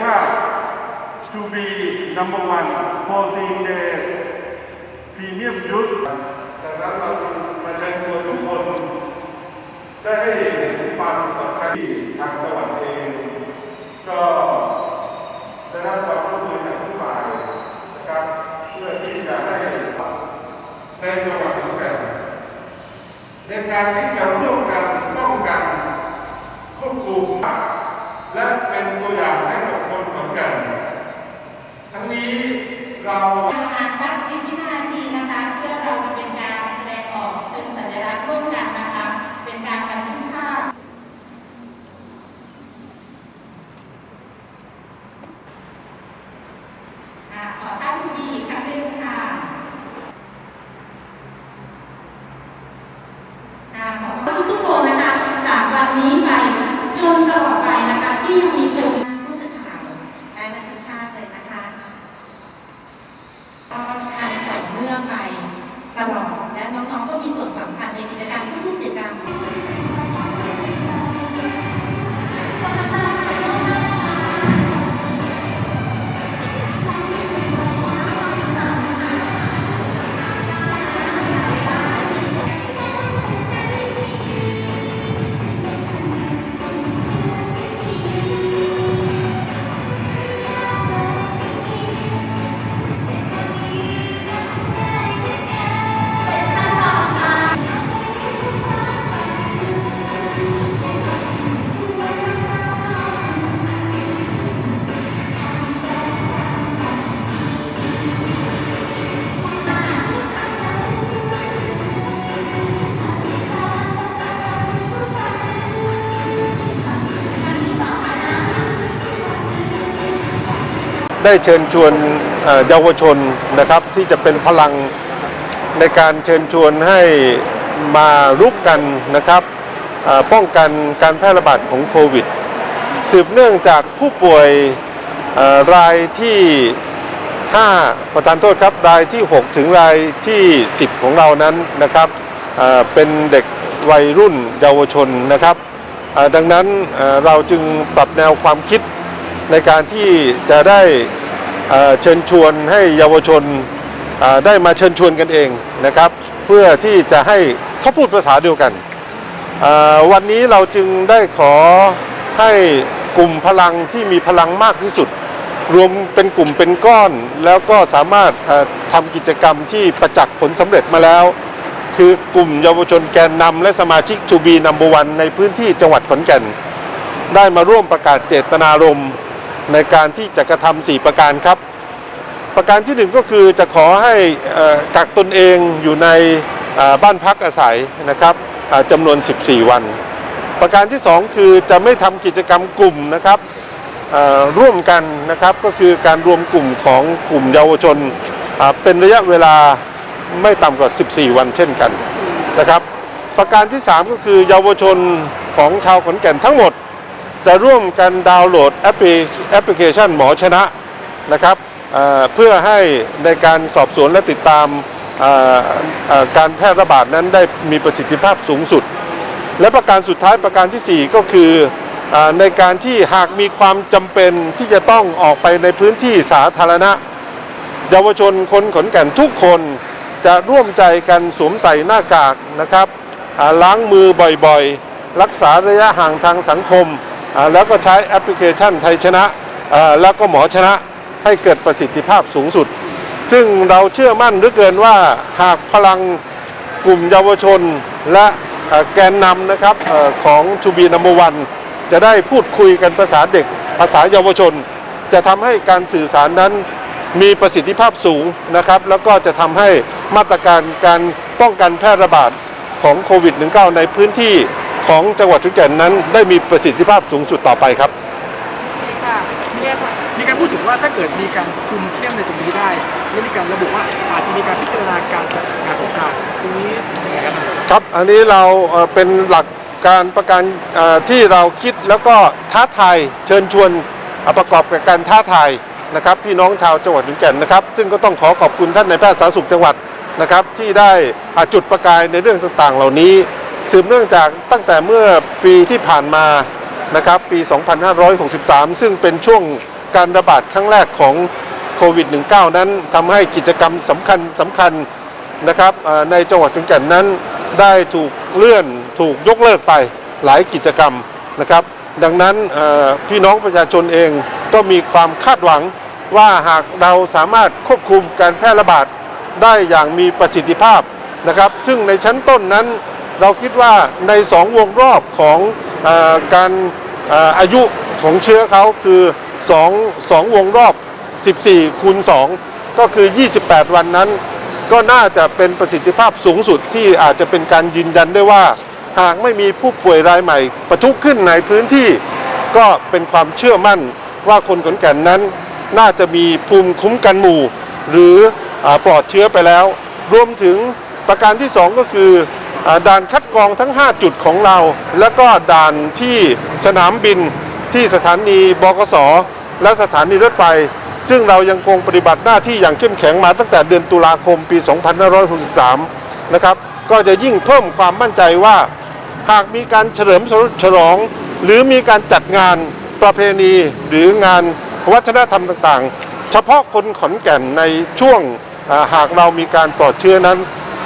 ภา to be number one for the premium youth ดังนั้นเรามาเชิญชนทุกคน ได้ให้เห็นความสำคัญที่ทางจังหวัดเอง ก็ได้รับความร่วมมือจากทุกฝ่ายนะครับเพื่อที่จะให้ในจังหวัดขอนแก่นในการที่จะร่วมกันป้องกันควบคุมและเป็นตัวอย่างให้ กัน ทั้งนี้เราประมาณสักสิบวินาทีนะคะ เพื่อเราจะเป็นการแสดงออกเชิงสัญลักษณ์ร่วมกันนะคะ เป็นการบันทึกภาพอ่าขอท่าชุดีครั้งหนึ่งค่ะขอ่าขอทุกคนนะคะ จากวันนี้ไปจนตลอดไปนะคะที่ยังมี ได้เชิญชวนเยาวชนนะครับที่จะเป็นพลังในการเชิญชวนให้มารุกกันนะครับป้องกันการแพร่ระบาดของโควิด สืบเนื่องจากผู้ป่วยรายที่ 5 ประธานโทษครับรายที่ 6 ถึงรายที่ 10 ของเรานั้นนะครับเป็นเด็กวัยรุ่นเยาวชนนะครับ ดังนั้นเราจึงปรับแนวความคิด ในการที่จะได้เชิญชวนให้เยาวชนได้มาเชิญชวนกันเองนะครับ เพื่อที่จะให้เขาพูดภาษาเดียวกัน วันนี้เราจึงได้ขอให้กลุ่มพลังที่มีพลังมากที่สุด รวมเป็นกลุ่มเป็นก้อน แล้วก็สามารถทำกิจกรรมที่ประจักษ์ผลสำเร็จมาแล้ว คือกลุ่มเยาวชนแกนนำและสมาชิก To be number one ในพื้นที่จังหวัดขอนแก่น ได้มาร่วมประกาศเจตนารมณ์ ในการที่จะกระทำ4ประการครับ ประการที่หนึ่งก็คือจะขอให้กักตนเองอยู่ในบ้านพักอาศัยนะครับจำนวน 14 วัน ประการที่สองคือจะไม่ทำกิจกรรมกลุ่มนะครับร่วมกันนะครับก็คือการรวมกลุ่มของกลุ่มเยาวชนเป็นระยะเวลาไม่ต่ำกว่า 14 วันเช่นกันนะครับ ประการที่ 3 ก็คือเยาวชนของชาวขอนแก่นทั้งหมด จะร่วมกันดาวน์โหลดแอปพลิเคชันหมอชนะนะครับเพื่อให้ในการสอบสวนและติดตามการแพร่ระบาดนั้นได้มีประสิทธิภาพสูงสุด และประการสุดท้ายประการทีสี่4 ก็คืออในการที่หากมีความจำเป็นที่จะต้องออกไปในพื้นที่สาธารณะ เยาวชนคนขอนแก่นทุกคนจะร่วมใจกันสวมใส่หน้ากากนะครับล้างมือบ่อยๆ รักษาระยะห่างทางสังคม แล้วก็ใช้แอปพลิเคชันไทยชนะ แล้วก็หมอชนะให้เกิดประสิทธิภาพสูงสุด ซึ่งเราเชื่อมั่นเหลือเกินว่าหากพลังกลุ่มเยาวชนและแกนนำนะครับอของชูบีนัมวันจะได้พูดคุยกันภาษาเด็กภาษาเยาวชน จะทำให้การสื่อสารนั้นมีประสิทธิภาพสูงนะครับ แล้วก็จะทำให้มาตรการการป้องกันแพร่ระบาดของโควิด -19 ในพื้นที่ ของจังหวัดทุกแก่นนั้นได้มีประสิทธิภาพสูงสุดต่อไปครับ ค่ะเรียกว่ามีการพูดถึงว่าถ้าเกิดมีการคุมเข้มในตรงนี้ได้และมีการระบุว่าอาจจะมีการพิจารณาการจัดงานสงกรานต์ตรงนี้ยังไงครับครับ อันนี้เราเอ่อเป็นหลักการประกันเอ่อที่เราคิดแล้วก็ท้าทายเชิญชวนเอ่อประกอบกับการท้าทายนะครับ พี่น้องชาวจังหวัดขอนแก่นนะครับ ซึ่งก็ต้องขอขอบคุณท่านในายแพทย์สาธารณสุขจังหวัดนะครับ ที่ได้อะจุดประกายในเรื่องต่างๆ เหล่านี้ สืบเนื่องจากตั้งแต่เมื่อปีที่ผ่านมานะครับปี 2563 ซึ่งเป็นช่วงการระบาดครั้งแรกของโควิด -19 นั้นทำให้กิจกรรมสำคัญสำคัญนะครับในจังหวัดขอนแก่นนั้นได้ถูกเลื่อนถูกยกเลิกไปหลายกิจกรรมนะครับ ดังนั้นพี่น้องประชาชนเองก็มีความคาดหวังว่าหากเราสามารถควบคุมการแพร่ระบาดได้อย่างมีประสิทธิภาพนะครับ ซึ่งในชั้นต้นนั้น เราคิดว่าในสองวงรอบของอการออายุของเชื้อเขาคือ2 2วงรอบ 14คูณ2ก็คือ 28 วันนั้น ก็น่าจะเป็นประสิทธิภาพสูงสุดที่อาจจะเป็นการยืนยันได้ว่า หากไม่มีผู้ป่วยรายใหม่ ประทุขึ้นในพื้นที่ ก็เป็นความเชื่อมั่นว่าคนขอนแก่นนั้น น่าจะมีภูมิคุ้มกันหมู่ หรืออปลอดเชื้อไปแล้ว รวมถึงประการที่ 2 ก็คือ ด่านคัดกรองทั้ง 5 จุดของเรา แล้วก็ด่านที่สนามบินที่สถานีบกสและสถานีรถไฟ ซึ่งเรายังคงปฏิบัติหน้าที่อย่างเข้มแข็งมาตั้งแต่เดือนตุลาคมปี 2563 นะครับ ก็จะยิ่งเพิ่มความมั่นใจว่า หากมีการเฉลิมฉลอง หรือมีการจัดงานประเพณีหรืองานวัฒนธรรมต่างๆ เฉพาะคนขอนแก่นในช่วงหากเรามีการปลอดเชื้อนั้น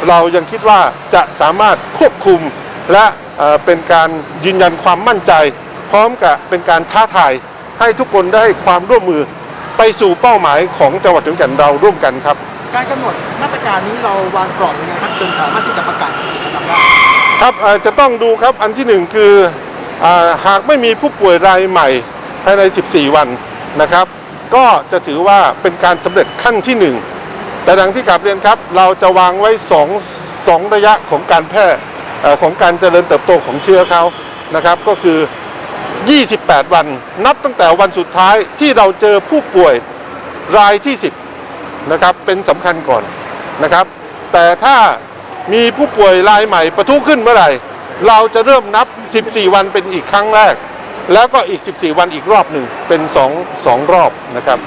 เรายังคิดว่าจะสามารถควบคุม และเอ่อเป็นการยืนยันความมั่นใจ พร้อมกับเป็นการท้าทายให้ทุกคนได้ความร่วมมือไปสู่เป้าหมายของจังหวัดขอนแก่นเราร่วมกันครับ การกำหนดมาตรการนี้เราวางกรอบยังไงครับจนสามารถที่จะประกาศกิจกรรมได้ครับเอ่อจะต้องดูครับอันที่หนึ่งคืออาหากไม่มีผู้ป่วยรายใหม่ภายใน 14 วันนะครับ ก็จะถือว่าเป็นการสำเร็จขั้นที่หนึ่ง แต่ดังที่กลับเรียนครับ เราจะวางไว้2 2ระยะของการแพร่ของการเจริญเติบโตของเชื้อเขานะครับก็คือ 28 วัน นับตั้งแต่วันสุดท้ายที่เราเจอผู้ป่วยรายที่ 10นะครับเป็นสำคัญก่อนนะครับ แต่ถ้ามีผู้ป่วยรายใหม่ประทุขึ้นเมื่อไหร่ เราจะเริ่มนับ 14 วันเป็นอีกครั้งแรก แล้วก็อีก 14 วันอีกรอบหนึ่งเป็น 2 2 รอบนะครับ